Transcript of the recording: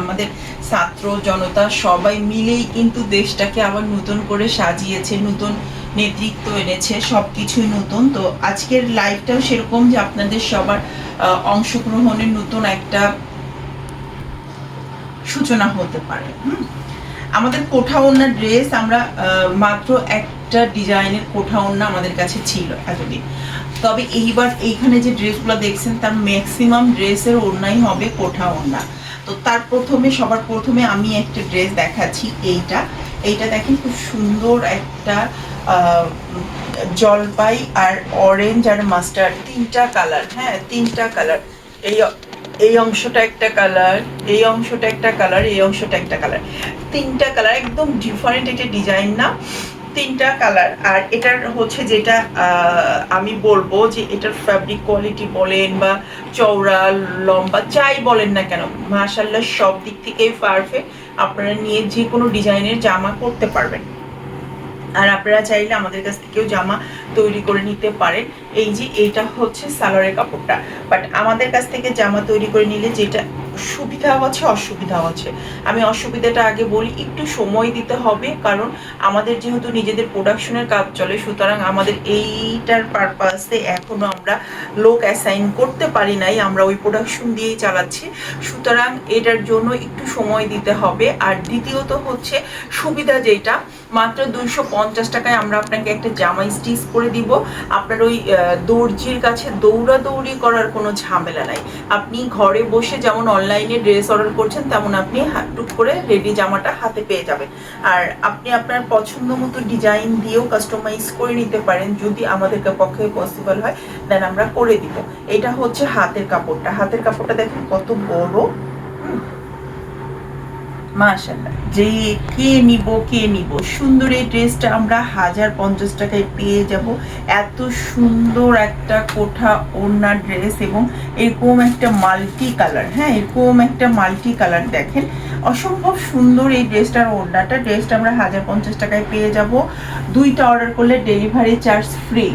আমাদের ছাত্র জনতা সবাই মিলেই কিন্তু দেশটাকে আবার নতুন করে সাজিয়েছে, নতুন নেতৃত্ব এনেছে সব কিছুই নতুন। তো আজকের লাইভটাও সেরকম যে আপনাদের সবার অংশগ্রহণের নতুন একটা সূচনা হতে পারে। আমাদের কোঠা ওনার ড্রেস আমরা মাত্র একটা ডিজাইনের কোঠা ওন্না আমাদের কাছে ছিল এতদিন। তবে এইবার এইখানে যে ড্রেসগুলো দেখছেন, তার ম্যাক্সিমাম ড্রেসের ওড়নাই হবে কোঠা ওড়না। তো তার প্রথমে, সবার প্রথমে আমি একটা ড্রেস দেখাচ্ছি এইটা। এইটা দেখেন খুব সুন্দর একটা জলপাই আর অরেঞ্জ আর মাস্টার্ড তিনটা কালার হ্যাঁ তিনটা কালার এই এই অংশটা একটা কালার এই অংশটা একটা কালার এই অংশটা একটা কালার তিনটা কালার একদম ডিফারেন্ট একটা ডিজাইন না। তিনটা কালার আর এটার হচ্ছে যেটা আমি বলব যে এটার ফ্যাব্রিক কোয়ালিটি বলেন বা চওড়া লম্বা, যাই বলেন না কেন মাশাল্লাহ সব দিক থেকেই পারফেক্ট আপনারা নিয়ে যে কোনো ডিজাইনের জামা করতে পারবেন। আর আপনারা চাইলে আমাদের কাছ থেকেও জামা তৈরি করে নিতে পারেন। এই যে এইটা হচ্ছে সালোয়ারের কাপড়টা। বাট আমাদের কাছ থেকে জামা তৈরি করে নিলে যেটা সুবিধাও আছে, অসুবিধাও আছে। আমি অসুবিধাটা আগে বলি, একটু সময় দিতে হবে, কারণ আমাদের যেহেতু নিজেদের প্রোডাকশনের কাজ চলে, সুতরাং আমাদের এইটার পারপাসে এখনও আমরা লোক অ্যাসাইন করতে পারি নাই, আমরা ওই প্রোডাকশন দিয়েই চালাচ্ছি। সুতরাং এটার জন্য একটু সময় দিতে হবে। আর দ্বিতীয়ত হচ্ছে, সুবিধা যেটা মাত্র দুইশো পঞ্চাশ টাকায় আমরা আপনাকে একটা জামা স্টিচ করে দিব। আপনার ওই দর্জির কাছে দৌড়াদৌড়ি করার কোনো ঝামেলা নাই। আপনি ঘরে বসে যেমন অনলাইনে ড্রেস অর্ডার করছেন, তেমন আপনি টুক করে রেডি জামাটা হাতে পেয়ে যাবেন। আর আপনি আপনার পছন্দ মতো ডিজাইন দিয়েও কাস্টমাইজ করে নিতে পারেন, যদি আমাদের পক্ষে পসিবল হয় দেন আমরা করে দিব। এটা হচ্ছে হাতের কাপড়টা। হাতের কাপড়টা দেখেন কত বড়। হুম। মাশাল্লাহ যে কে নিব কে নিব। সুন্দর এই ড্রেসটা আমরা হাজার পঞ্চাশ টাকায় পেয়ে যাব। এত সুন্দর একটা কোঠা ওড়নার ড্রেস এবং এরকম একটা মাল্টি কালার হ্যাঁ? এরকম একটা মাল্টি কালার দেখেন। অসম্ভব সুন্দর এই ড্রেসটার ওড়নাটা। ড্রেসটা আমরা হাজার পঞ্চাশ টাকায় পেয়ে যাব। দুইটা অর্ডার করলে ডেলিভারি চার্জ ফ্রি